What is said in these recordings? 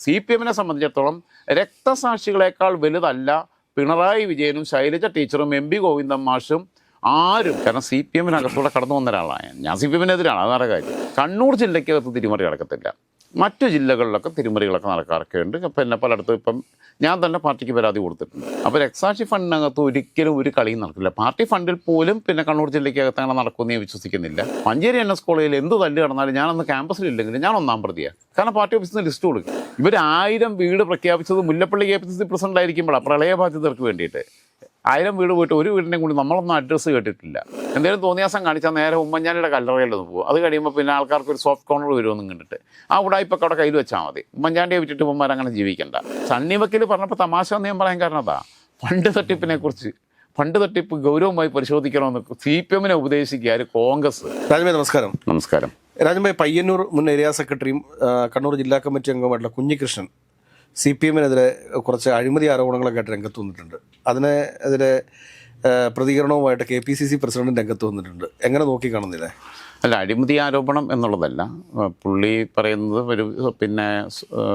C P എമ്മിനെ സംബന്ധിച്ചിടത്തോളം രക്തസാക്ഷികളെക്കാൾ വലുതല്ല പിണറായി വിജയനും ശൈലജ ടീച്ചറും എം പി ഗോവിന്ദൻ മാഷും ആരും കാരണം സി പി എമ്മിനകത്തൂടെ കടന്നു വന്ന ഒരാളാണ് ഞാൻ. സി പി എമ്മിനെതിരാണ് അതാണ് കാര്യം കണ്ണൂർ ജില്ലയ്ക്കകത്ത് തിരിമറി നടക്കത്തില്ല മറ്റു ജില്ലകളിലൊക്കെ തിരിമറികളൊക്കെ നടക്കാറൊക്കെ ഉണ്ട് പിന്നെ പലയിടത്തും ഇപ്പം ഞാൻ തന്നെ പാർട്ടിക്ക് പരാതി കൊടുത്തിട്ടുണ്ട്. അപ്പോൾ രക്സാക്ഷി ഫണ്ടിനകത്ത് ഒരിക്കലും ഒരു കളിയും നടക്കില്ല. പാർട്ടി ഫണ്ടിൽ പോലും പിന്നെ കണ്ണൂർ ജില്ലയ്ക്കകത്ത് അങ്ങനെ നടക്കുമെന്ന് ഞാൻ വിശ്വസിക്കുന്നില്ല. മഞ്ചേരി എൻ എസ് കോളേജിൽ എന്ത് തല്ല് കടന്നാലും ഞാനന്ന് ക്യാമ്പസിലില്ലെങ്കിൽ ഞാൻ ഒന്നാം പ്രതിയാണ് കാരണം പാർട്ടി ഓഫീസിൽ നിന്ന് ലിസ്റ്റ് കൊടുക്കും. ഇവർ ആയിരം വീട് പ്രഖ്യാപിച്ചത് Mullappally K P C C president ആയിരിക്കുമ്പോഴാണ് പ്രളയബാധിതർക്ക് വേണ്ടിയിട്ട്. ആയിരം വീട് പോയിട്ട് ഒരു വീടിനെ കൂടി നമ്മളൊന്നും അഡ്രസ്സ് കേട്ടിട്ടില്ല. എന്തെങ്കിലും തോന്നിയാസം കാണിച്ചാൽ നേരെ ഉമ്മൻചാണ്ടിയുടെ കല്ലറയിലൊന്ന് പോകും അത് കഴിയുമ്പോൾ പിന്നെ ആൾക്കാർക്ക് ഒരു സോഫ്റ്റ് കോർണർ വരുമെന്നും കണ്ടിട്ട്. ആ ഉടായ്പൊക്കെ അവിടെ കയ്യിൽ വെച്ചാൽ മതി. ഉമ്മൻചാണ്ടിയെ വിറ്റിട്ട് ഉമ്മമാർ അങ്ങനെ ജീവിക്കണ്ട. സണ്ണി വക്കീൽ പറഞ്ഞപ്പോൾ തമാശ എന്ന് ഞാൻ പറയാൻ കാരണം അതാ. ഫണ്ട് തട്ടിപ്പിനെ കുറിച്ച് ഫണ്ട് തട്ടിപ്പ് ഗൗരവമായി പരിശോധിക്കണമെന്ന് സി പി എമ്മിനെ ഉപദേശിക്കുക കോൺഗ്രസ്. രാജമേ നമസ്കാരം. നമസ്കാരം. രാജമേ പയ്യന്നൂർ മുൻ ഏരിയ സെക്രട്ടറിയും കണ്ണൂർ ജില്ലാ കമ്മിറ്റി അംഗമായിട്ടുള്ള കുഞ്ഞികൃഷ്ണൻ സി പി എമ്മിനെതിരെ കുറച്ച് അഴിമതി ആരോപണങ്ങളൊക്കെ ആയിട്ട് രംഗത്ത് വന്നിട്ടുണ്ട്. അതിനെതിരെ പ്രതികരണവുമായിട്ട് K P C C president രംഗത്ത് വന്നിട്ടുണ്ട്. എങ്ങനെ നോക്കി കാണുന്നില്ലേ അല്ല അഴിമതി ആരോപണം എന്നുള്ളതല്ല. പുള്ളി പറയുന്നത് ഒരു പിന്നെ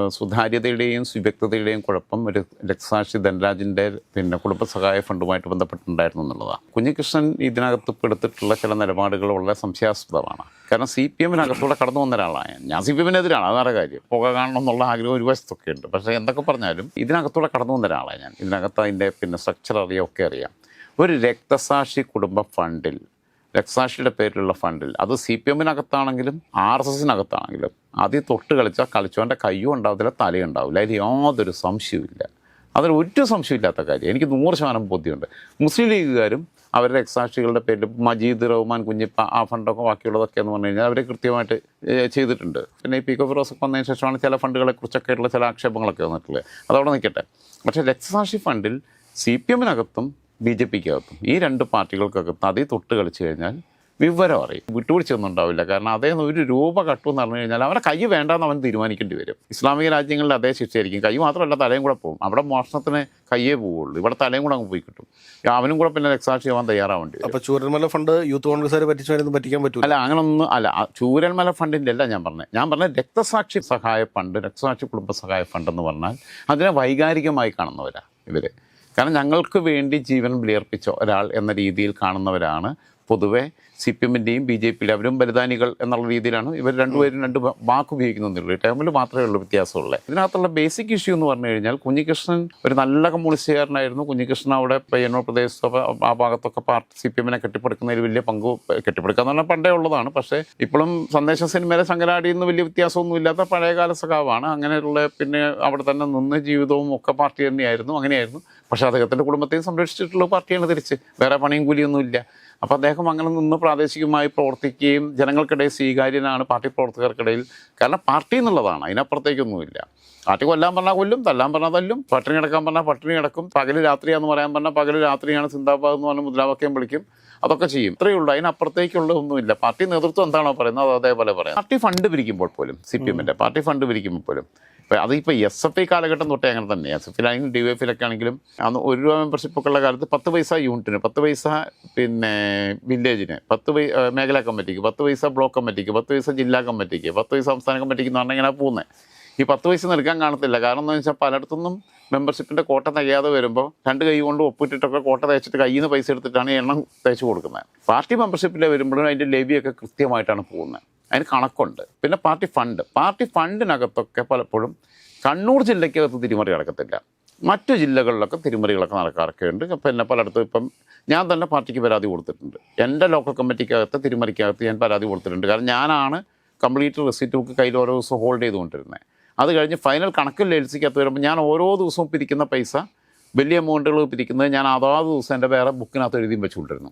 സുതാര്യതയുടെയും സുവ്യക്തതയുടെയും കുഴപ്പം ഒരു രക്തസാക്ഷി ധനരാജിന്റെ പിന്നെ കുടുംബസഹായ ഫണ്ടുമായിട്ട് ബന്ധപ്പെട്ടിട്ടുണ്ടായിരുന്നു എന്നുള്ളതാണ്. കുഞ്ഞികൃഷ്ണൻ ഇതിനകത്ത് എടുത്തിട്ടുള്ള ചില നിലപാടുകൾ വളരെ സംശയാസ്പദമാണ്. കാരണം സി പി എമ്മിനകത്തൂടെ കടന്നു വന്ന ഒരാളാണ്. ഞാൻ. സി പി എമ്മിനെതിരാണ് അതാണ് കാര്യം. പുക കാണണം എന്നുള്ള ആഗ്രഹം ഒരു വശത്തൊക്കെ ഉണ്ട്. പക്ഷേ എന്തൊക്കെ പറഞ്ഞാലും ഇതിനകത്തൂടെ കടന്നു വന്ന ഒരാളാണ് ഞാൻ. ഇതിനകത്ത് അതിന്റെ പിന്നെ സ്ട്രക്ചർ അറിയാം ഒക്കെ അറിയാം. ഒരു രക്തസാക്ഷി കുടുംബ ഫണ്ടിൽ രക്തസാക്ഷിയുടെ പേരിലുള്ള ഫണ്ടിൽ. അത് സി പി എമ്മിനകത്താണെങ്കിലും ആർ എസ് എസിനകത്താണെങ്കിലും അതിൽ തൊട്ട് കളിച്ചാൽ കളിച്ചവന്റെ കയ്യും ഉണ്ടാവത്തില്ല തലയും ഉണ്ടാവില്ല അതിൽ യാതൊരു സംശയവുമില്ല. അതിൽ ഒരു സംശയമില്ലാത്ത കാര്യം. എനിക്ക് നൂറ് ശതമാനം ബോധ്യമുണ്ട്. മുസ്ലിം ലീഗുകാരും അവരുടെ രക്തസാക്ഷികളുടെ പേരിൽ മജീദ് റഹ്മാൻ കുഞ്ഞിപ്പ ആ ഫണ്ടൊക്കെ ബാക്കിയുള്ളതൊക്കെ എന്ന് പറഞ്ഞു കഴിഞ്ഞാൽ അവർ കൃത്യമായിട്ട് ചെയ്തിട്ടുണ്ട്. പിന്നെ ഈ പി ഫിറോസ് ഒക്കെ വന്നതിന് ശേഷമാണ് ചില ഫണ്ടുകളെക്കുറിച്ചൊക്കെ ഉള്ള ചില ആക്ഷേപങ്ങളൊക്കെ വന്നിട്ടുള്ളത്. അതവിടെ നിൽക്കട്ടെ. പക്ഷേ രക്തസാക്ഷി ഫണ്ടിൽ സി പി എമ്മിനകത്തും ബി ജെ പിക്കകത്തും ഈ രണ്ട് പാർട്ടികൾക്കകത്ത് അതിൽ തൊട്ട് കളിച്ചു കഴിഞ്ഞാൽ വിവരം അറിയും. വിട്ടുപിടിച്ചൊന്നും ഉണ്ടാവില്ല കാരണം അതേ ഒരു രൂപ കട്ടു എന്ന് പറഞ്ഞു കഴിഞ്ഞാൽ അവരെ കൈ വേണ്ടെന്ന് അവൻ തീരുമാനിക്കേണ്ടി വരും. ഇസ്ലാമിക രാജ്യങ്ങളിൽ അതേ ശിക്ഷയായിരിക്കും. കൈ മാത്രമല്ല തലയും കൂടെ പോകും. അവിടെ മോഷണത്തിന് കയ്യേ പോവുള്ളൂ. ഇവിടെ തലയും കൂടെ അങ്ങ് പോയി കിട്ടും. അവനും കൂടെ പിന്നെ രക്ഷാക്ഷി ആവാൻ തയ്യാറാവേണ്ടി അപ്പോൾ അപ്പൊ ചൂരന്മല ഫണ്ട് യൂത്ത് കോൺഗ്രസ്സുകാരെ പറ്റിച്ചു പറ്റിക്കാൻ പറ്റും അല്ല അങ്ങനൊന്നും അല്ല ചൂരന്മല ഫണ്ടിന്റെ അല്ല ഞാൻ പറഞ്ഞത് ഞാൻ പറഞ്ഞത് രക്തസാക്ഷി സഹായ ഫണ്ട് രക്തസാക്ഷി കുടുംബ സഹായ ഫണ്ട് എന്ന് പറഞ്ഞാൽ അതിനെ വൈകാരികമായി കാണുന്നവരാണ് ഇവർ കാരണം ഞങ്ങൾക്ക് വേണ്ടി ജീവൻ ബലിയർപ്പിച്ച ഒരാൾ എന്ന രീതിയിൽ കാണുന്നവരാണ് പൊതുവെ സി പി എമ്മിന്റെയും ബി ജെ പിയുടെ അവരും ബലിദാനികൾ എന്നുള്ള രീതിയിലാണ് ഇവർ രണ്ടുപേരും രണ്ട് വാക്ക് ഉപയോഗിക്കുന്നുള്ളൂ ടേമിൽ മാത്രമേ ഉള്ളൂ വ്യത്യാസമുള്ളത് ഇതിനകത്തുള്ള ബേസിക് ഇഷ്യൂ എന്ന് പറഞ്ഞു കഴിഞ്ഞാൽ കുഞ്ഞികൃഷ്ണൻ ഒരു നല്ല കമ്മ്യൂണിസ്റ്റുകാരനായിരുന്നു. കുഞ്ഞികൃഷ്ണൻ അവിടെ പയ്യന്നൂർ പ്രദേശത്തൊക്കെ ആ ഭാഗത്തൊക്കെ പാർട്ടി സി പി എമ്മിനെ കെട്ടിപ്പടുക്കുന്നതിൽ വലിയ പങ്ക് കെട്ടിപ്പടുക്കുക എന്ന് പണ്ടേ ഉള്ളതാണ്. പക്ഷേ ഇപ്പോഴും സന്ദേശ സിനിമയിലെ ശങ്കരാടിയിൽ നിന്ന് വലിയ വ്യത്യാസമൊന്നും ഇല്ലാത്ത പഴയകാല സഖാവാണ്. അങ്ങനെയുള്ള പിന്നെ അവിടെ തന്നെ നിന്ന് ജീവിതവും ഒക്കെ പാർട്ടി തന്നെയായിരുന്നു. അങ്ങനെയായിരുന്നു. പക്ഷേ അദ്ദേഹത്തിന്റെ കുടുംബത്തെയും സംരക്ഷിച്ചിട്ടുള്ള പാർട്ടിയാണ് തിരിച്ച്. വേറെ പണിയും കൂലിയൊന്നും ഇല്ല. അപ്പോൾ അദ്ദേഹം അങ്ങനെ നിന്ന് പ്രാദേശികമായി പ്രവർത്തിക്കുകയും ജനങ്ങൾക്കിടയിൽ സ്വീകാര്യനാണ് പാർട്ടി പ്രവർത്തകർക്കിടയിൽ. കാരണം പാർട്ടി എന്നുള്ളതാണ് അതിനപ്പുറത്തേക്കൊന്നുമില്ല. പാർട്ടി കൊല്ലാൻ പറഞ്ഞാൽ കൊല്ലും തല്ലാൻ പറഞ്ഞാൽ തല്ലും പട്ടിണി കിടക്കാൻ പറഞ്ഞാൽ പട്ടിണി കിടക്കും പകൽ രാത്രിയാന്ന് പറയാൻ പറഞ്ഞാൽ പകൽ രാത്രിയാണ് സിന്ദാബാദ് എന്ന് പറഞ്ഞ മുദ്രാവാക്യം വിളിക്കും അതൊക്കെ ചെയ്യും. ഇത്രയേ ഉള്ളൂ അതിനപ്പുറത്തേക്കുള്ള ഒന്നുമില്ല പാർട്ടി നേതൃത്വം എന്താണോ പറയുന്നത് അത് അതേപോലെ പറയാം. പാർട്ടി ഫണ്ട് പിരിക്കുമ്പോൾ പോലും സി പി എമ്മിന്റെ പാർട്ടി ഫണ്ട് പിരിക്കുമ്പോൾ പോലും അതിപ്പോൾ എസ് എഫ് ഐ കാലഘട്ടം തൊട്ടേ അങ്ങനെ തന്നെ. എസ് എഫ് ആണെങ്കിലും ഡി എഫ് ഐലൊക്കെ ആണെങ്കിലും അന്ന് ഒരു രൂപ മെമ്പർഷിപ്പ് ഒക്കെ ഉള്ള കാലത്ത് പത്ത് പൈസ യൂണിറ്റിന് പത്ത് പൈസ പിന്നെ വില്ലേജിന് പത്ത് പൈ മേഖലാ കമ്മിറ്റിക്ക് പത്ത് പൈസ ബ്ലോക്ക് കമ്മിറ്റിക്ക് പത്ത് പൈസ ജില്ലാ കമ്മിറ്റിക്ക് പത്ത് പൈസ സംസ്ഥാന കമ്മിറ്റിക്ക് എന്ന് പറഞ്ഞാൽ ഇങ്ങനെ പോകുന്നത് ഈ പത്ത് പൈസ നിൽക്കാൻ കാണത്തില്ല. കാരണം എന്താണെന്ന് വെച്ചാൽ പലയിടത്തുനിന്നും മെമ്പർഷിപ്പിന്റെ കോട്ട തികയാതെ വരുമ്പോൾ രണ്ട് കൈ കൊണ്ട് ഒപ്പിട്ടിട്ടൊക്കെ കോട്ട തേച്ചിട്ട് കയ്യിൽ നിന്ന് പൈസ എടുത്തിട്ടാണ് എണ്ണം തേച്ച് കൊടുക്കുന്നത്. പാർട്ടി മെമ്പർഷിപ്പിൽ വരുമ്പോഴും അതിന്റെ ലെവിയൊക്കെ കൃത്യമായിട്ടാണ് പോകുന്നത്. അതിന് കണക്കുണ്ട്. പിന്നെ പാർട്ടി ഫണ്ട്. പാർട്ടി ഫണ്ടിനകത്തൊക്കെ പലപ്പോഴും കണ്ണൂർ ജില്ലയ്ക്കകത്ത് തിരിമറി നടക്കത്തില്ല. മറ്റു ജില്ലകളിലൊക്കെ തിരിമറികളൊക്കെ നടക്കാറൊക്കെ ഉണ്ട് പിന്നെ പലയിടത്തും ഇപ്പം ഞാൻ തന്നെ പാർട്ടിക്ക് പരാതി കൊടുത്തിട്ടുണ്ട്. എന്റെ ലോക്കൽ കമ്മിറ്റിക്കകത്ത് തിരിമറിക്കകത്ത് ഞാൻ പരാതി കൊടുത്തിട്ടുണ്ട്. കാരണം ഞാനാണ് കംപ്ലീറ്റ് റെസിപ്റ്റ് ബുക്ക് കയ്യിൽ ഓരോ ദിവസവും ഹോൾഡ് ചെയ്തുകൊണ്ടിരുന്നത് അത് കഴിഞ്ഞ് ഫൈനൽ കണക്കിൽ എൽസിക്കകത്ത് വരുമ്പോൾ ഞാൻ ഓരോ ദിവസവും പിരിക്കുന്ന പൈസ വലിയ എമൗണ്ടുകൾ പിരിക്കുന്നത് ഞാൻ അതാത് ദിവസം എന്റെ വേറെ ബുക്കിനകത്ത് എഴുതിയും വെച്ചുകൊണ്ടിരുന്നു.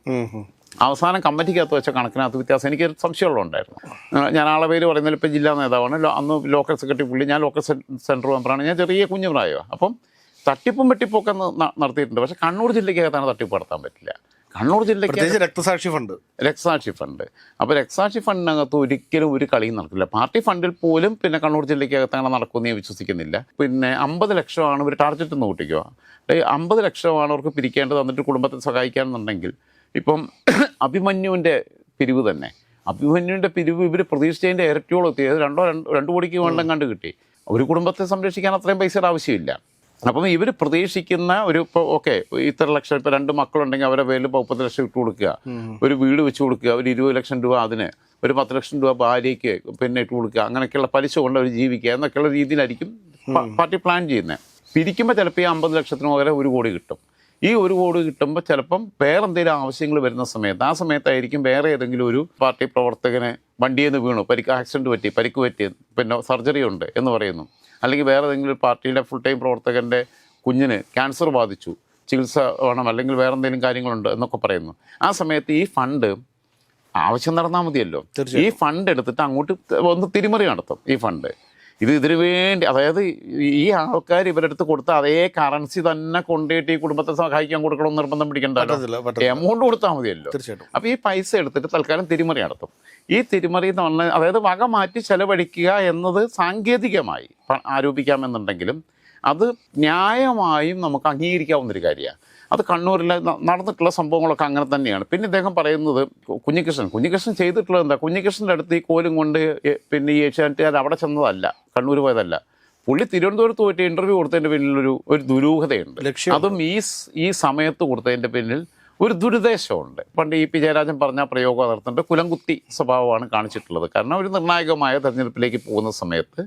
അവസാനം കമ്മിറ്റിക്കകത്ത് വെച്ച കണക്കിനകത്ത് വ്യത്യാസം. എനിക്ക് സംശയമുള്ളതുണ്ടായിരുന്നു. ഉണ്ടായിരുന്നു ഞാൻ ആളെ പേര് പറയുന്നതിൽ ഇപ്പോൾ ജില്ലാ നേതാവാണ്. അന്ന് ലോക്കൽ സെക്രട്ടറി പുള്ളി ഞാൻ ലോക്കൽ സെന്റർ മെമ്പറാണ്. ഞാൻ ചെറിയ കുഞ്ഞു പ്രായമാണ് അപ്പം തട്ടിപ്പും വെട്ടിപ്പും ഒക്കെ ന- ന- നടത്തിയിട്ടുണ്ട്. പക്ഷേ കണ്ണൂർ ജില്ലയ്ക്കകത്താണ് തട്ടിപ്പ് നടത്താൻ പറ്റില്ല. കണ്ണൂർ ജില്ലയ്ക്ക് രക്തസാക്ഷി ഫണ്ട്. രക്തസാക്ഷി ഫണ്ട്. അപ്പോൾ രക്തസാക്ഷി ഫണ്ടിനകത്ത് ഒരിക്കലും ഒരു കളിയും നടക്കില്ല. പാർട്ടി ഫണ്ടിൽ പോലും പിന്നെ കണ്ണൂർ ജില്ലയ്ക്കകത്ത് അങ്ങനെ നടക്കുമെന്ന് ഞാൻ വിശ്വസിക്കുന്നില്ല. പിന്നെ അമ്പത് ലക്ഷമാണ് ഒരു ടാർഗറ്റ് എന്ന് കൂട്ടിക്കുക അമ്പത് ലക്ഷമാണ് അവർക്ക് പിരിക്കേണ്ടത് എന്നിട്ട് കുടുംബത്തെ സഹായിക്കാമെന്നുണ്ടെങ്കിൽ ഇപ്പം അഭിമന്യുവിന്റെ പിരിവ് തന്നെ. അഭിമന്യുവിന്റെ പിരിവ് ഇവർ പ്രതീക്ഷിച്ചതിന്റെ ഇരട്ടിയോളം എത്തി. അത് രണ്ടോ രണ്ട് രണ്ട് കോടിക്ക് വേണ്ടെം കണ്ട് കിട്ടി. ഒരു കുടുംബത്തെ സംരക്ഷിക്കാൻ അത്രയും പൈസയുടെ ആവശ്യമില്ല. അപ്പം ഇവർ പ്രതീക്ഷിക്കുന്ന ഒരു ഇപ്പോൾ ഓക്കെ ഇത്ര ലക്ഷം ഇപ്പോൾ രണ്ട് മക്കളുണ്ടെങ്കിൽ അവരുടെ പേരിൽ ഇപ്പോൾ മുപ്പത് ലക്ഷം ഇട്ട് കൊടുക്കുക. ഒരു വീട് വെച്ച് കൊടുക്കുക. ഒരു ഇരുപത് ലക്ഷം രൂപ അതിന് ഒരു പത്ത് ലക്ഷം രൂപ ഭാര്യയ്ക്ക് പിന്നെ ഇട്ട് കൊടുക്കുക. അങ്ങനെയൊക്കെയുള്ള പലിശ കൊണ്ട് അവർ ജീവിക്കുക എന്നൊക്കെയുള്ള രീതിയിലായിരിക്കും പാർട്ടി പ്ലാൻ ചെയ്യുന്നത്. പിരിക്കുമ്പോൾ ചിലപ്പോൾ ഈ അമ്പത് ലക്ഷത്തിന് പകരം ഒരു കോടി കിട്ടും. ഈ ഒരു കോടി കിട്ടുമ്പോൾ ചിലപ്പം വേറെ എന്തെങ്കിലും ആവശ്യങ്ങൾ വരുന്ന സമയത്ത് ആ സമയത്തായിരിക്കും വേറെ ഏതെങ്കിലും ഒരു പാർട്ടി പ്രവർത്തകനെ വണ്ടിയിൽ നിന്ന് വീണു പരിക്ക് ആക്സിഡന്റ് പറ്റി പരിക്ക് പറ്റി പിന്നെ സർജറി ഉണ്ട് എന്ന് പറയുന്നു. അല്ലെങ്കിൽ വേറെ ഏതെങ്കിലും ഒരു പാർട്ടിയുടെ ഫുൾ ടൈം പ്രവർത്തകന്റെ കുഞ്ഞിന് ക്യാൻസർ ബാധിച്ചു ചികിത്സ വേണം അല്ലെങ്കിൽ വേറെ എന്തെങ്കിലും കാര്യങ്ങളുണ്ട് എന്നൊക്കെ പറയുന്നു. ആ സമയത്ത് ഈ ഫണ്ട് ആവശ്യം നടന്നാൽ മതിയല്ലോ. ഈ ഫണ്ട് എടുത്തിട്ട് അങ്ങോട്ട് ഒന്ന് തിരിമറി നടത്തും ഈ ഫണ്ട് ഇത് ഇതിനു വേണ്ടി അതായത് ഈ ആൾക്കാർ ഇവരുടെ അടുത്ത് കൊടുത്ത അതേ കറൻസി തന്നെ കൊണ്ടുപോയിട്ട് ഈ കുടുംബത്തെ സഹായിക്കാൻ കൊടുക്കണമെന്ന് നിർബന്ധം പിടിക്കണ്ടല്ലോ. എമൗണ്ട് കൊടുത്താൽ മതിയല്ലോ. തീർച്ചയായിട്ടും. അപ്പോൾ ഈ പൈസ എടുത്തിട്ട് തൽക്കാലം തിരിമറി നടത്തും. ഈ തിരിമറി എന്ന് പറഞ്ഞാൽ അതായത് വക മാറ്റി ചെലവഴിക്കുക എന്നത് സാങ്കേതികമായി ആരോപിക്കാമെന്നുണ്ടെങ്കിലും അത് ന്യായമായും നമുക്ക് അംഗീകരിക്കാവുന്ന ഒരു കാര്യമാണ്. അത് കണ്ണൂരിൽ നടന്നിട്ടുള്ള സംഭവങ്ങളൊക്കെ അങ്ങനെ തന്നെയാണ്. പിന്നെ ഇദ്ദേഹം പറയുന്നത് കുഞ്ഞികൃഷ്ണൻ. കുഞ്ഞികൃഷ്ണൻ ചെയ്തിട്ടുള്ളത് എന്താ? കുഞ്ഞികൃഷ്ണന്റെ അടുത്ത് ഈ കോലും കൊണ്ട് പിന്നെ ഈ ഏഷ്യാനെറ്റുകാർ അവിടെ ചെന്നതല്ല. കണ്ണൂർ പോയതല്ല. പുള്ളി തിരുവനന്തപുരത്ത് പോയിട്ട് ഇന്റർവ്യൂ കൊടുത്തതിന്റെ പിന്നിൽ ഒരു ഒരു ദുരൂഹതയുണ്ട് അതും ഈ ഈ സമയത്ത് കൊടുത്തതിന്റെ പിന്നിൽ ഒരു ദുരുദ്ദേശമുണ്ട് പണ്ട് ഇ പി ജയരാജൻ പറഞ്ഞ പ്രയോഗം നടത്തേണ്ട കുലംകുത്തി സ്വഭാവമാണ് കാണിച്ചിട്ടുള്ളത്. കാരണം ഒരു നിർണായകമായ തെരഞ്ഞെടുപ്പിലേക്ക് പോകുന്ന സമയത്ത്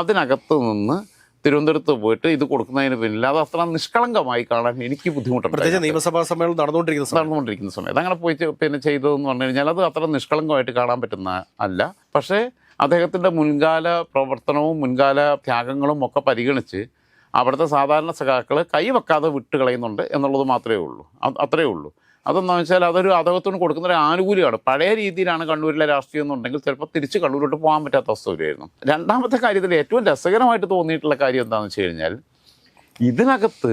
അതിനകത്ത് നിന്ന് തിരുവനന്തപുരത്ത് പോയിട്ട് ഇത് കൊടുക്കുന്നതിന് പിന്നിൽ അത് അത്ര നിഷ്കളങ്കമായി കാണാൻ എനിക്ക് ബുദ്ധിമുട്ടുണ്ട്. പ്രത്യേകിച്ച് നിയമസഭാ സമ്മേളനം നടന്നുകൊണ്ടിരിക്കുന്ന നടന്നുകൊണ്ടിരിക്കുന്ന സമയത്ത് അങ്ങനെ പോയി പിന്നെ ചെയ്തതെന്ന് പറഞ്ഞു കഴിഞ്ഞാൽ അത് അത്ര നിഷ്കളങ്കമായിട്ട് കാണാൻ പറ്റുന്ന അല്ല. പക്ഷേ അദ്ദേഹത്തിന്റെ മുൻകാല പ്രവർത്തനവും മുൻകാല ത്യാഗങ്ങളും ഒക്കെ പരിഗണിച്ച് അവിടുത്തെ സാധാരണ സഖാക്കൾ കൈവെക്കാതെ വിട്ട് കളയുന്നുണ്ട് എന്നുള്ളത് മാത്രമേ ഉള്ളൂ. അത് അത്രയേ ഉള്ളൂ. അതെന്താണെന്ന് വെച്ചാൽ അതൊരു അദ്ദേഹത്തിന് കൊടുക്കുന്ന ഒരു ആനുകൂല്യമാണ്. പഴയ രീതിയിലാണ് കണ്ണൂരിലെ രാഷ്ട്രീയം എന്നുണ്ടെങ്കിൽ ചിലപ്പോൾ തിരിച്ച് കണ്ണൂരിലോട്ട് പോകാൻ പറ്റാത്ത അവസ്ഥ വരുമായിരുന്നു രണ്ടാമത്തെ കാര്യത്തിൽ ഏറ്റവും രസകരമായിട്ട് തോന്നിയിട്ടുള്ള കാര്യം എന്താണെന്ന് വെച്ച് കഴിഞ്ഞാൽ ഇതിനകത്ത്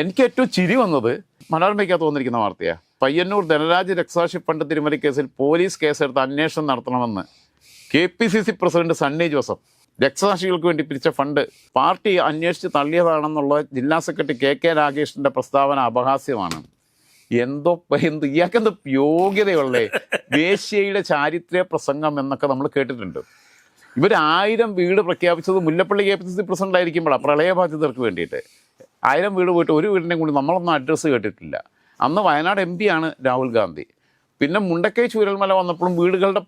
എനിക്ക് ഏറ്റവും ചിരി വന്നത് മനോരമയ്ക്കകത്ത് വന്നിരിക്കുന്ന വാർത്തയാണ് പയ്യന്നൂർ ധനരാജ് രക്സാക്ഷി ഫണ്ട് തിരുമല കേസിൽ പോലീസ് കേസെടുത്ത് അന്വേഷണം നടത്തണമെന്ന് K P C C president Sunny Joseph. രക്തസാക്ഷികൾക്ക് വേണ്ടി പിരിച്ച ഫണ്ട് പാർട്ടി അന്വേഷിച്ച് തള്ളിയതാണെന്നുള്ള ജില്ലാ സെക്രട്ടറി കെ കെ രാഗേഷിന്റെ പ്രസ്താവന അപഹാസ്യമാണ്. എന്തോ എന്ത് ഇയാൾക്കെന്തോ യോഗ്യതയുള്ളേ. വേശ്യയുടെ ചാരിത്ര പ്രസംഗം എന്നൊക്കെ നമ്മൾ കേട്ടിട്ടുണ്ട്. ഇവർ ആയിരം വീട് പ്രഖ്യാപിച്ചത് Mullappally K P C C president ആയിരിക്കുമ്പോഴാണ് പ്രളയബാധിതർക്ക് വേണ്ടിയിട്ട്. ആയിരം വീട് പോയിട്ട് ഒരു വീടിനെയും കൂടി നമ്മളൊന്നും അഡ്രസ്സ് കേട്ടിട്ടില്ല. അന്ന് വയനാട് എം ആണ് രാഹുൽ ഗാന്ധി. പിന്നെ മുണ്ടക്കൈ ചൂരൽമല വന്നപ്പോഴും വീടുകളുടെ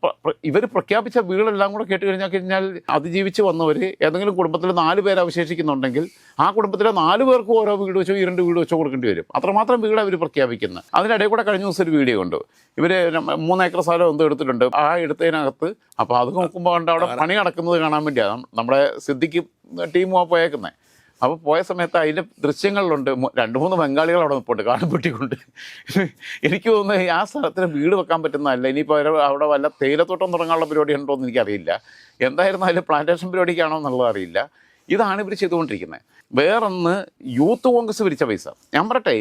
ഇവർ പ്രഖ്യാപിച്ച വീടെല്ലാം കൂടെ കേട്ട് കഴിഞ്ഞാൽ കഴിഞ്ഞാൽ അതിജീവിച്ച് വന്നവർ ഏതെങ്കിലും കുടുംബത്തിൽ നാല് പേര് അവശേഷിക്കുന്നുണ്ടെങ്കിൽ ആ കുടുംബത്തിലെ നാല് പേർക്കും ഓരോ വീട് വെച്ചോ ഈ രണ്ട് വീട് വെച്ചോ കൊടുക്കേണ്ടി വരും. അത്രമാത്രം വീട് അവർ പ്രഖ്യാപിക്കുന്നത് അതിനിടയിൽ കൂടെ കഴിഞ്ഞ ദിവസം ഒരു വീഡിയോ ഉണ്ട് ഇവർ മൂന്ന് ഏക്കർ സ്ഥലം എന്തോ എടുത്തിട്ടുണ്ട്. ആ എടുത്തതിനകത്ത് അപ്പോൾ അത് നോക്കുമ്പോൾ കണ്ട് അവിടെ പണി നടക്കുന്നത് കാണാൻ വേണ്ടിയാണ് നമ്മുടെ സിദ്ധിക്ക് ടീമുമാണ് പോയേക്കുന്നത് അപ്പോൾ പോയ സമയത്ത് അതിന്റെ ദൃശ്യങ്ങളിലുണ്ട്. രണ്ട് മൂന്ന് ബംഗാളികൾ അവിടെ നിൽപ്പുണ്ട് കാണപ്പെട്ടിക്കൊണ്ട് എനിക്ക് തോന്നുന്നത് ആ സ്ഥലത്തിന് വീട് വെക്കാൻ പറ്റുന്നതല്ല. ഇനിയിപ്പോൾ അവർ അവിടെ വല്ല തേയിലത്തോട്ടം തുടങ്ങാനുള്ള പരിപാടി ഉണ്ടോ എന്ന് എനിക്കറിയില്ല. എന്തായിരുന്നാലും പ്ലാന്റേഷൻ പരിപാടിക്കാണോ എന്നുള്ളത് അറിയില്ല. ഇതാണ് ഇവർ ചെയ്തുകൊണ്ടിരിക്കുന്നത്. വേറൊന്ന് യൂത്ത് കോൺഗ്രസ് പിരിച്ച പൈസ. ഞാൻ പറട്ടെ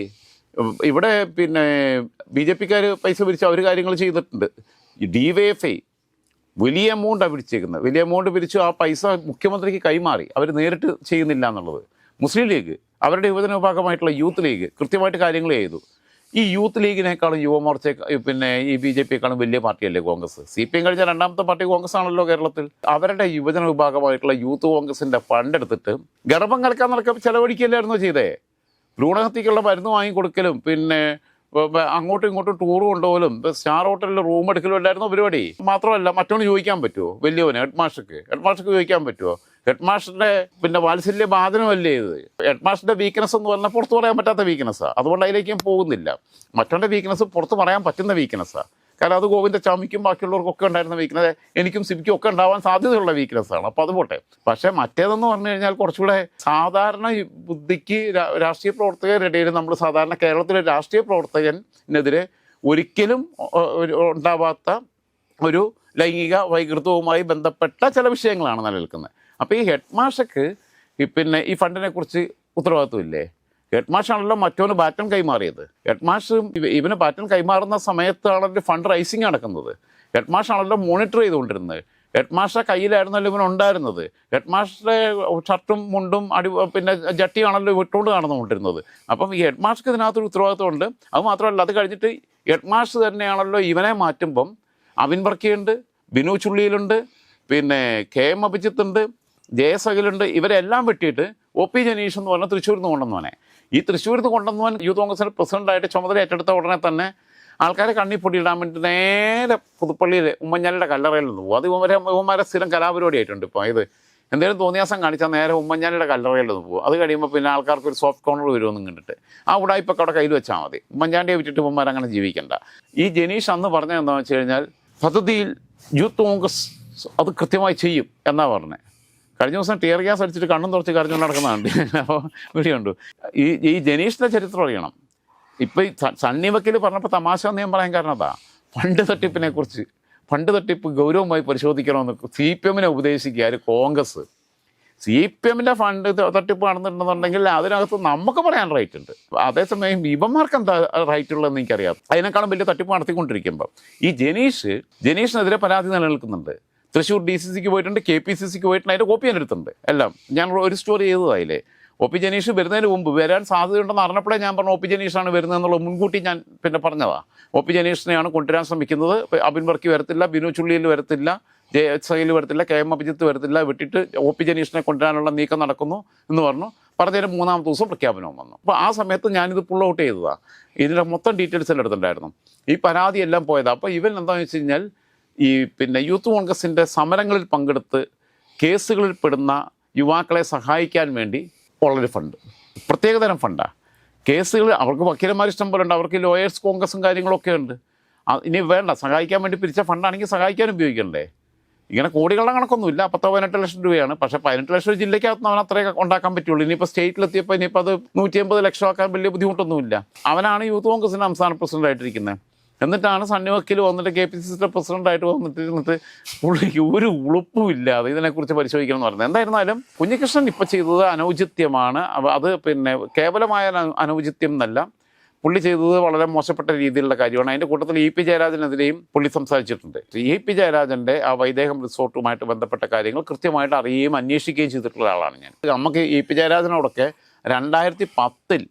ഇവിടെ പിന്നെ ബി ജെ പിക്കാർ പൈസ പിരിച്ച അവർ കാര്യങ്ങൾ ചെയ്തിട്ടുണ്ട്. ഡി വൈ എഫ് ഐ വലിയ എമൗണ്ടാണ് പിരിച്ചേക്കുന്നത്. വലിയ എമൗണ്ട് പിരിച്ചു ആ പൈസ മുഖ്യമന്ത്രിക്ക് കൈമാറി. അവർ നേരിട്ട് ചെയ്യുന്നില്ല എന്നുള്ളത്. മുസ്ലിം ലീഗ് അവരുടെ യുവജന വിഭാഗമായിട്ടുള്ള യൂത്ത് ലീഗ് കൃത്യമായിട്ട് കാര്യങ്ങൾ ചെയ്തു. ഈ യൂത്ത് ലീഗിനേക്കാളും യുവമോർച്ച പിന്നെ ഈ ബി ജെ പിയെക്കാളും വലിയ പാർട്ടിയല്ലേ കോൺഗ്രസ്? സി പി എം കഴിഞ്ഞ രണ്ടാമത്തെ പാർട്ടി കോൺഗ്രസ് ആണല്ലോ കേരളത്തിൽ. അവരുടെ യുവജന വിഭാഗമായിട്ടുള്ള യൂത്ത് കോൺഗ്രസിന്റെ ഫണ്ട് എടുത്തിട്ട് ഗർഭം കലക്കാൻ നടക്കാൻ ചെലവഴിക്കല്ലായിരുന്നോ ചെയ്തേ? ഭ്രൂണഹത്യക്കുള്ള മരുന്ന് വാങ്ങിക്കൊടുക്കലും പിന്നെ അങ്ങോട്ടും ഇങ്ങോട്ടും ടൂർ കൊണ്ടുപോലും സ്റ്റാർ ഹോട്ടലിൽ റൂം എടുക്കലും അല്ലായിരുന്നു പരിപാടി? മാത്രമല്ല മറ്റവന് ചോദിക്കാൻ പറ്റുമോ വലിയവന് ഹെഡ് മാസ്റ്റർക്ക് ഹെഡ് മാസ്റ്റർക്ക് ചോദിക്കാൻ പറ്റുമോ ഹെഡ് മാസ്റ്ററുടെ പിന്നെ വാത്സല്യ ബാധനമല്ലേ ഇത്? ഹെഡ് മാസ്റ്ററുടെ വീക്ക്നെസ് എന്ന് പറഞ്ഞാൽ പുറത്ത് പറയാൻ പറ്റാത്ത വീക്ക്നെസ്സാണ് അതുകൊണ്ട് അതിലേക്ക് പോകുന്നില്ല. മറ്റവന്റെ വീക്ക്നെസ് പുറത്ത് പറയാൻ പറ്റുന്ന വീക്ക്നെസ്സാണ് കാരണം അത് ഗോവിന്ദച്ചാമിക്കും ബാക്കിയുള്ളവർക്കൊക്കെ ഉണ്ടായിരുന്ന വീക്ക്നസ് എനിക്കും സിബിക്കും ഒക്കെ ഉണ്ടാവാൻ സാധ്യതയുള്ള വീക്ക്നെസ്സാണ് അപ്പോൾ അത് പോട്ടെ. പക്ഷേ മറ്റേതെന്ന് പറഞ്ഞു കഴിഞ്ഞാൽ കുറച്ചുകൂടെ സാധാരണ ബുദ്ധിക്ക് രാഷ്ട്രീയ പ്രവർത്തകരുടെ നമ്മൾ സാധാരണ കേരളത്തിലെ രാഷ്ട്രീയ പ്രവർത്തകനെതിരെ ഒരിക്കലും ഉണ്ടാവാത്ത ഒരു ലൈംഗിക വൈകൃതവുമായി ബന്ധപ്പെട്ട ചില വിഷയങ്ങളാണ് നിലനിൽക്കുന്നത്. അപ്പോൾ ഈ ഹെഡ് മാഷക്ക് പിന്നെ ഈ ഫണ്ടിനെക്കുറിച്ച് ഉത്തരവാദിത്വമില്ലേ ഹെഡ് മാഷാണല്ലോ മറ്റോന് ബാറ്റൺ കൈമാറിയത്. ഹെഡ് മാഷ് ഇവ- ഇവന് ബാറ്റൺ കൈമാറുന്ന സമയത്താണ് അവന്റെ ഫണ്ട് റൈസിങ് നടക്കുന്നത്. ഹെഡ് മാഷാണല്ലോ മോണിറ്റർ ചെയ്തുകൊണ്ടിരുന്നത്. ഹെഡ് മാഷ കയ്യിലായിരുന്നല്ലോ ഇവൻ ഉണ്ടായിരുന്നത്. ഹെഡ് മാസ്റ്ററെ ഷർട്ടും മുണ്ടും അടി പിന്നെ ജട്ടിയാണല്ലോ വിട്ടുകൊണ്ട് നടന്നുകൊണ്ടിരുന്നത്. അപ്പം ഈ ഹെഡ് മാഷ്ക്ക് ഇതിനകത്തൊരു ഉത്തരവാദിത്വമുണ്ട്. അത് മാത്രമല്ല അത് കഴിഞ്ഞിട്ട് ഹെഡ് മാഷ് തന്നെയാണല്ലോ ഇവനെ മാറ്റുമ്പം അവിൻ വർക്കിയുണ്ട് ബിനു ചുള്ളിയിലുണ്ട് പിന്നെ കെ എം അഭിജിത്ത് ഉണ്ട് ജയസഖിലുണ്ട് ഇവരെല്ലാം വെട്ടിയിട്ട് ഒ പി ജനീഷ് എന്ന് പറഞ്ഞാൽ തൃശ്ശൂരിൽ നിന്ന് കൊണ്ടുവന്നവനെ. ഈ തൃശ്ശൂരിൽ നിന്ന് കൊണ്ടുവന്നവൻ യൂത്ത് കോൺഗ്രസിന്റെ പ്രസിഡന്റായിട്ട് ചുമതല ഏറ്റെടുത്ത ഉടനെ തന്നെ ആൾക്കാരെ കണ്ണി പൊടിയിടാൻ വേണ്ടി നേരെ പുതുപ്പള്ളിയിൽ ഉമ്മൻചാണ്ടിയുടെ കല്ലറയിൽ നിന്ന് പോകും അത് ഇവരെ ഇവന്മാരെ സ്ഥിരം കലാപരിപാടിയായിട്ടുണ്ട് ഇപ്പോൾ ഇത് എന്തെങ്കിലും തോന്നിയാസം കാണിച്ചാൽ നേരെ ഉമ്മൻചാണ്ടിയുടെ കല്ലറയിൽ നിന്ന് പോകും അത് കഴിയുമ്പോൾ പിന്നെ ആൾക്കാർക്ക് ഒരു സോഫ്റ്റ് കോർണർ വരുമെന്നും കണ്ടിട്ട്. ആ ഉടായ്പൊക്കെ അവിടെ കയ്യിൽ വെച്ചാൽ മതി. ഉമ്മൻചാണ്ടിയെ വിറ്റിട്ട് ഇവന്മാർ അങ്ങനെ ജീവിക്കണ്ട. ഈ ജനീഷ് അന്ന് പറഞ്ഞതെന്താണെന്ന് വെച്ച് കഴിഞ്ഞാൽ പദ്ധതിയിൽ യൂത്ത് കോൺഗ്രസ് അത് കൃത്യമായി ചെയ്യും എന്നാണ് പറഞ്ഞത് കഴിഞ്ഞ ദിവസം ടിയർ ഗ്യാസ് അടിച്ചിട്ട് കണ്ണും തുറച്ച് കരഞ്ഞുകൊണ്ട് നടക്കുന്നതാണ് അപ്പോൾ വീഡിയോണ്ട് ഈ ഈ ജനീഷിന്റെ ചരിത്രം അറിയണം. ഇപ്പം ഈ സണ്ണി വക്കീൽ പറഞ്ഞപ്പോൾ തമാശ എന്ന് ഞാൻ പറയാൻ കാരണം അതാ. ഫണ്ട് തട്ടിപ്പിനെ കുറിച്ച് ഫണ്ട് തട്ടിപ്പ് ഗൗരവമായി പരിശോധിക്കണമെന്ന് സി പി എമ്മിനെ ഉപദേശിക്കുക ഒരു കോൺഗ്രസ്. സി പി എമ്മിന്റെ ഫണ്ട് തട്ടിപ്പ് നടന്നിട്ടുണ്ടെന്നുണ്ടെങ്കിൽ അതിനകത്ത് നമുക്ക് പറയാൻ റൈറ്റ് ഉണ്ട്. അതേസമയം ഇവന്മാർക്ക് എന്താ റൈറ്റ് ഉള്ളതെന്ന് എനിക്കറിയാം. അതിനേക്കാളും വലിയ തട്ടിപ്പ് നടത്തിക്കൊണ്ടിരിക്കുമ്പോൾ ഈ ജനീഷ് ജനീഷിനെതിരെ പരാതി നിലനിൽക്കുന്നുണ്ട്. തൃശ്ശൂർ ഡി സി സിക്ക് പോയിട്ടുണ്ട് കെ പി സി സിക്ക് പോയിട്ടുണ്ട് അതിന്റെ കോപ്പി എന്റെ അടുത്തുണ്ട് എല്ലാം. ഞാൻ ഒരു സ്റ്റോറി ചെയ്തതായില്ലേ ഒ പി ജനീഷ് വരുന്നതിന് മുമ്പ് വരാൻ സാധ്യതയുണ്ടെന്ന് അറിഞ്ഞപ്പോഴേ ഞാൻ പറഞ്ഞു ഒ പി ജനീഷാണ് വരുന്നതെന്നുള്ളത് മുൻകൂട്ടി ഞാൻ പിന്നെ പറഞ്ഞതാണ് ഒ പി ജനീഷിനെയാണ് കൊണ്ടുവരാൻ ശ്രമിക്കുന്നത്. അബിൻ വർക്കി വരത്തില്ല ബിനു ചുള്ളിയിൽ വരത്തില്ല ജെ എച്ച് ഐയിൽ വരത്തില്ല കെ എം അഭിജിത്ത് വരത്തില്ല വിട്ടിട്ട് ഒ പി ജനീഷിനെ കൊണ്ടുവരാനുള്ള നീക്കം നടക്കുന്നു എന്ന് പറഞ്ഞു. പറഞ്ഞതിന് മൂന്നാമത്തെ ദിവസം പ്രഖ്യാപനവും വന്നു. അപ്പോൾ ആ സമയത്ത് ഞാനിത് പുൾ ഔട്ട് ചെയ്തതാണ് ഇതിന്റെ മൊത്തം ഡീറ്റെയിൽസ് എല്ലാം എടുത്തിട്ടുണ്ടായിരുന്നു. ഈ പരാതി എല്ലാം പോയതാണ് അപ്പോൾ ഇവൻ എന്താണെന്ന് വെച്ച് കഴിഞ്ഞാൽ ഈ പിന്നെ യൂത്ത് കോൺഗ്രസിന്റെ സമരങ്ങളിൽ പങ്കെടുത്ത് കേസുകളിൽ പെടുന്ന യുവാക്കളെ സഹായിക്കാൻ വേണ്ടി ഉള്ളൊരു ഫണ്ട്. പ്രത്യേകതരം ഫണ്ടാണ് കേസുകൾ അവർക്ക് വക്കീലന്മാർ ഇഷ്ടം പോലെ ഉണ്ട് അവർക്ക് ലോയേഴ്സ് കോൺഗ്രസും കാര്യങ്ങളൊക്കെ ഉണ്ട്. ഇനി വേണ്ട. സഹായിക്കാൻ വേണ്ടി പിരിച്ച ഫണ്ടാണെങ്കിൽ സഹായിക്കാൻ ഉപയോഗിക്കണ്ടേ? ഇങ്ങനെ കോടികളുടെ കണക്കൊന്നുമില്ല പത്തോ പതിനെട്ട് ലക്ഷം രൂപയാണ്. പക്ഷേ പതിനെട്ട് ലക്ഷം ജില്ലയ്ക്കകത്ത് അവൻ അത്രയൊക്കെ ഉണ്ടാക്കാൻ പറ്റുള്ളൂ. ഇനിയിപ്പോൾ സ്റ്റേറ്റിലെത്തിയപ്പോൾ ഇനിയിപ്പോൾ അത് നൂറ്റി അമ്പത് ലക്ഷം ആക്കാൻ വലിയ ബുദ്ധിമുട്ടൊന്നുമില്ല. അവനാണ് യൂത്ത് കോൺഗ്രസിന്റെ സംസ്ഥാന പ്രസിഡന്റ് ആയിട്ടിരിക്കുന്നത് എന്നിട്ടാണ് സണ്ണി വക്കീൽ വന്നിട്ട് കെ പി സി സിയുടെ പ്രസിഡന്റായിട്ട് വന്നിട്ട് ഇരുന്നിട്ട് പുള്ളിക്ക് ഒരു ഉളുപ്പും ഇല്ലാതെ ഇതിനെക്കുറിച്ച് പരിശോധിക്കണം എന്ന് പറയുന്നത് എന്തായിരുന്നാലും കുഞ്ഞികൃഷ്ണൻ ഇപ്പം ചെയ്തത് അനൗചിത്യമാണ്. അത് പിന്നെ കേവലമായ അന- അനൗചിത്യം എന്നല്ല. പുള്ളി ചെയ്തത് വളരെ മോശപ്പെട്ട രീതിയിലുള്ള കാര്യമാണ്. അതിന്റെ കൂട്ടത്തിൽ ഇ പി ജയരാജനെതിരെയും പുള്ളി സംസാരിച്ചിട്ടുണ്ട്. ഇ പി ജയരാജന്റെ ആ വൈദേഹം റിസോർട്ടുമായിട്ട് ബന്ധപ്പെട്ട കാര്യങ്ങൾ കൃത്യമായിട്ട് അറിയുകയും അന്വേഷിക്കുകയും ചെയ്തിട്ടുള്ള ആളാണ് ഞാൻ. നമുക്ക് ഇ പി ജയരാജനോടൊക്കെ രണ്ടായിരത്തി പത്തിൽ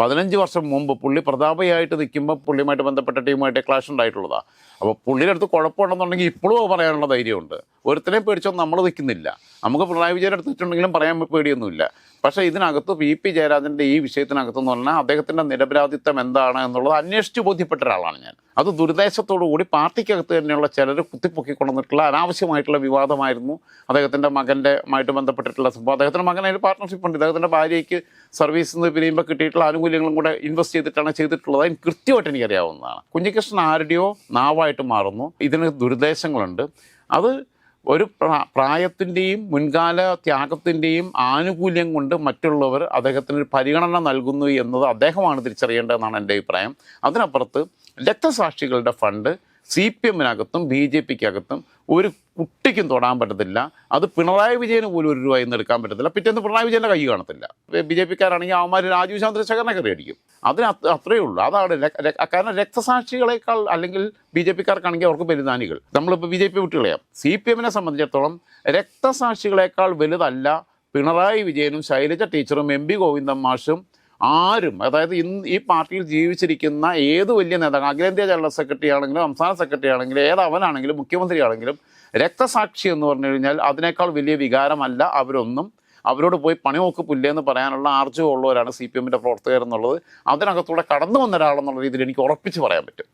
പതിനഞ്ച് വർഷം മുമ്പ് പുള്ളി പ്രതാപയായിട്ട് നിൽക്കുമ്പോൾ പുള്ളിയുമായിട്ട് ബന്ധപ്പെട്ട ടീമുമായിട്ട് ക്ലാഷ് ഉണ്ടായിട്ടുള്ളതാണ് അപ്പോൾ പുള്ളിയുടെ അടുത്ത് കുഴപ്പമുണ്ടെന്നുണ്ടെങ്കിൽ ഇപ്പോഴും പറയാനുള്ള ധൈര്യമുണ്ട്. ഒരുത്തനെയും പേടിച്ചൊന്നും നമ്മൾ നിൽക്കുന്നില്ല. നമുക്ക് പിണറായി വിജയന്റെ അടുത്ത് വെച്ചിട്ടുണ്ടെങ്കിലും പറയാൻ പേടിയൊന്നുമില്ല. പക്ഷേ ഇതിനകത്ത് വി പി ജയരാജന്റെ ഈ വിഷയത്തിനകത്ത് എന്ന് പറഞ്ഞാൽ അദ്ദേഹത്തിന്റെ നിരപരാധിത്വം എന്താണ് എന്നുള്ളത് അന്വേഷിച്ച് ബോധ്യപ്പെട്ട ഒരാളാണ് ഞാൻ. അത് ദുരുദ്ദേശത്തോടു കൂടി പാർട്ടിക്കകത്ത് തന്നെയുള്ള ചിലർ കുത്തിപ്പൊക്കിക്കൊണ്ടിട്ടുള്ള അനാവശ്യമായിട്ടുള്ള വിവാദമായിരുന്നു അദ്ദേഹത്തിന്റെ മകന്റെ ആയിട്ട് ബന്ധപ്പെട്ടിട്ടുള്ള സംഭവം. അദ്ദേഹത്തിന്റെ മകൻ അതിൽ പാർട്ട്ണർഷിപ്പ് ഉണ്ട്. അദ്ദേഹത്തിന്റെ ഭാര്യയ്ക്ക് സർവീസിൽ നിന്ന് പിരിയുമ്പോൾ കിട്ടിയിട്ടുള്ള ആനുകൂല്യങ്ങളും കൂടെ ഇൻവെസ്റ്റ് ചെയ്തിട്ടാണ് ചെയ്തിട്ടുള്ളത്. അതിന് കൃത്യമായിട്ട് എനിക്കറിയാവുന്നതാണ്. കുഞ്ഞികൃഷ്ണൻ ആരുടെയോ നാവായിട്ട് മാറുന്നു. ഇതിന് ദുരുദ്ദേശങ്ങളുണ്ട് അത് ഒരു പ്രാ- പ്രായത്തിന്റെയും മുൻകാല ത്യാഗത്തിന്റെയും ആനുകൂല്യം കൊണ്ട് മറ്റുള്ളവർ അദ്ദേഹത്തിന് ഒരു പരിഗണന നൽകുന്നു എന്നത് അദ്ദേഹമാണ് തിരിച്ചറിയേണ്ടതെന്നാണ് എന്റെ അഭിപ്രായം. അതിനപ്പുറത്ത് രക്തസാക്ഷികളുടെ ഫണ്ട് സി പി എമ്മിനകത്തും ബി ജെ പിക്കകത്തും ഒരു കുട്ടിക്കും തൊടാൻ പറ്റത്തില്ല. അത് പിണറായി വിജയന് പോലും ഒരു രൂപ എടുക്കാൻ പറ്റത്തില്ല. പിറ്റേന്ന് പിണറായി വിജയന്റെ കൈ കാണത്തില്ല. ബി ജെ പിക്കാരാണെങ്കിൽ അവന്മാർ രാജീവ് ചന്ദ്രശേഖരനെ കയറി അടിക്കും അതിന് അത്രയേ ഉള്ളൂ. അതാണ് കാരണം രക്തസാക്ഷികളെക്കാൾ അല്ലെങ്കിൽ ബി ജെ പിക്കാർക്കാണെങ്കിൽ അവർക്ക് ബലിദാനികൾ നമ്മളിപ്പോൾ ബി ജെ പി വിട്ടുകളയാം സി പി എമ്മിനെ സംബന്ധിച്ചിടത്തോളം രക്തസാക്ഷികളെക്കാൾ വലുതല്ല പിണറായി വിജയനും ശൈലജ ടീച്ചറും എം പി ഗോവിന്ദൻ മാഷും ആരും അതായത് ഇന്ന് ഈ പാർട്ടിയിൽ ജീവിച്ചിരിക്കുന്ന ഏത് വലിയ നേതാക്കൾ അഖിലേന്ത്യാ ജനറൽ സെക്രട്ടറി ആണെങ്കിലും സംസ്ഥാന സെക്രട്ടറി ആണെങ്കിലും ഏത് അവനാണെങ്കിലും മുഖ്യമന്ത്രി ആണെങ്കിലും രക്തസാക്ഷി എന്ന് പറഞ്ഞു കഴിഞ്ഞാൽ അതിനേക്കാൾ വലിയ വികാരമല്ല അവരൊന്നും. അവരോട് പോയി പണി നോക്ക് പുല്ലേന്ന് പറയാനുള്ള ആർജവമുള്ളവരാണ് സി പി എമ്മിന്റെ പ്രവർത്തകർ എന്നുള്ളത്. അതിനകത്തൂടെ കടന്നു വന്ന ഒരാളെന്നുള്ള രീതിയിൽ എനിക്ക് ഉറപ്പിച്ച് പറയാൻ പറ്റും.